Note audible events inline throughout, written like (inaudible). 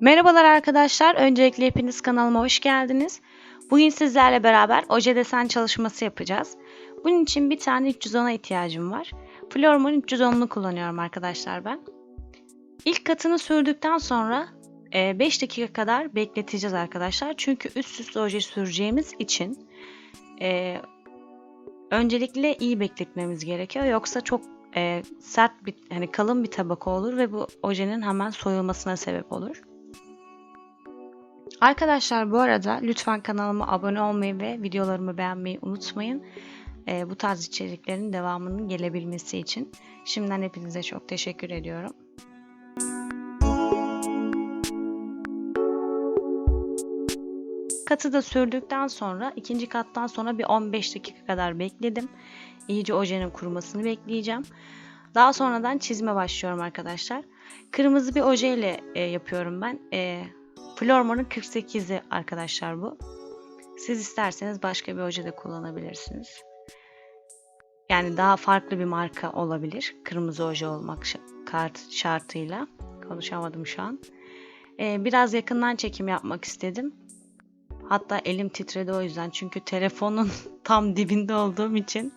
Merhabalar arkadaşlar. Öncelikle hepiniz kanalıma hoş geldiniz. Bugün sizlerle beraber oje desen çalışması yapacağız. Bunun için bir tane 310'a ihtiyacım var. Flormon 310'unu kullanıyorum arkadaşlar ben. İlk katını sürdükten sonra 5 dakika kadar bekleteceğiz arkadaşlar. Çünkü üst üste oje süreceğimiz için e, öncelikle iyi bekletmemiz gerekiyor. Yoksa çok e, sert bir hani kalın bir tabaka olur ve bu ojenin hemen soyulmasına sebep olur. Arkadaşlar bu arada lütfen kanalıma abone olmayı ve videolarımı beğenmeyi unutmayın. Ee, bu tarz içeriklerin devamının gelebilmesi için. Şimdiden hepinize çok teşekkür ediyorum. Katı da sürdükten sonra ikinci kattan sonra bir 15 dakika kadar bekledim. İyice ojenin kurumasını bekleyeceğim. Daha sonradan çizime başlıyorum arkadaşlar. Kırmızı bir ojeyle e, yapıyorum ben. E, Flormar'ın 48'i arkadaşlar bu. Siz isterseniz başka bir oje kullanabilirsiniz. Yani daha farklı bir marka olabilir. Kırmızı oje olmak kart şartıyla. Konuşamadım şu an. Ee, biraz yakından çekim yapmak istedim. Hatta elim titredi o yüzden. Çünkü telefonun (laughs) tam dibinde olduğum için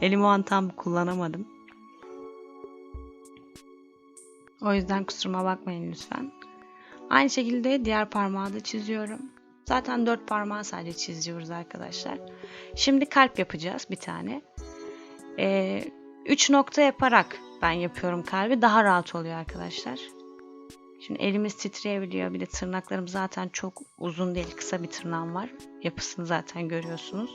elimi o an tam kullanamadım. O yüzden kusuruma bakmayın lütfen. Aynı şekilde diğer parmağı da çiziyorum. Zaten dört parmağı sadece çiziyoruz arkadaşlar. Şimdi kalp yapacağız bir tane. Ee, üç nokta yaparak ben yapıyorum kalbi. Daha rahat oluyor arkadaşlar. Şimdi elimiz titreyebiliyor. Bir de tırnaklarım zaten çok uzun değil. Kısa bir tırnağım var. Yapısını zaten görüyorsunuz.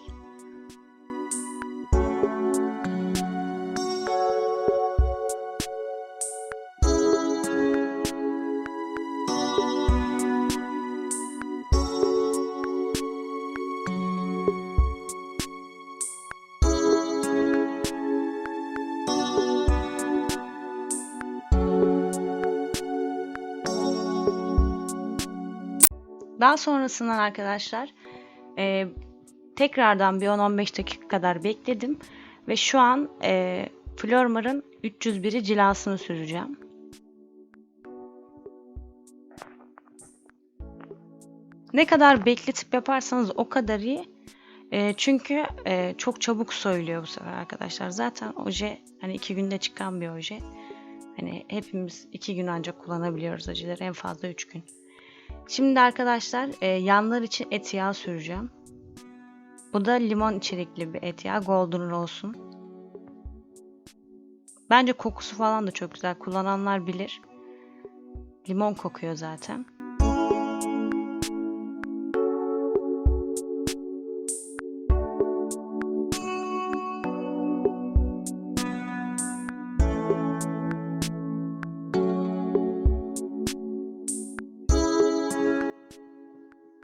Daha sonrasından arkadaşlar e, tekrardan bir 10-15 dakika kadar bekledim. Ve şu an e, Flormar'ın 301'i cilasını süreceğim. Ne kadar bekletip yaparsanız o kadar iyi. E, çünkü e, çok çabuk soyuluyor bu sefer arkadaşlar. Zaten oje hani iki günde çıkan bir oje. Hani hepimiz iki gün ancak kullanabiliyoruz ojeleri. En fazla üç gün. Şimdi arkadaşlar e, yanlar için et yağı süreceğim. Bu da limon içerikli bir et yağı. Golden olsun. Bence kokusu falan da çok güzel. Kullananlar bilir. Limon kokuyor zaten.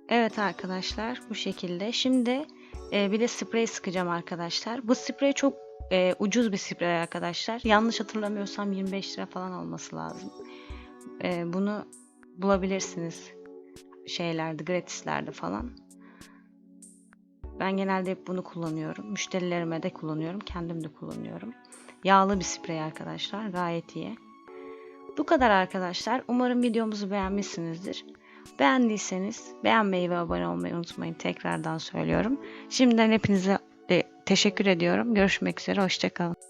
Evet arkadaşlar bu şekilde. Şimdi e, bir de sprey sıkacağım arkadaşlar. Bu sprey çok e, ucuz bir sprey arkadaşlar. Yanlış hatırlamıyorsam 25 lira falan olması lazım. E, bunu bulabilirsiniz şeylerde, gratislerde falan. Ben genelde hep bunu kullanıyorum. Müşterilerime de kullanıyorum. Kendim de kullanıyorum. Yağlı bir sprey arkadaşlar. Gayet iyi. Bu kadar arkadaşlar. Umarım videomuzu beğenmişsinizdir. Beğendiyseniz beğenmeyi ve abone olmayı unutmayın. Tekrardan söylüyorum. Şimdiden hepinize teşekkür ediyorum. Görüşmek üzere. Hoşçakalın.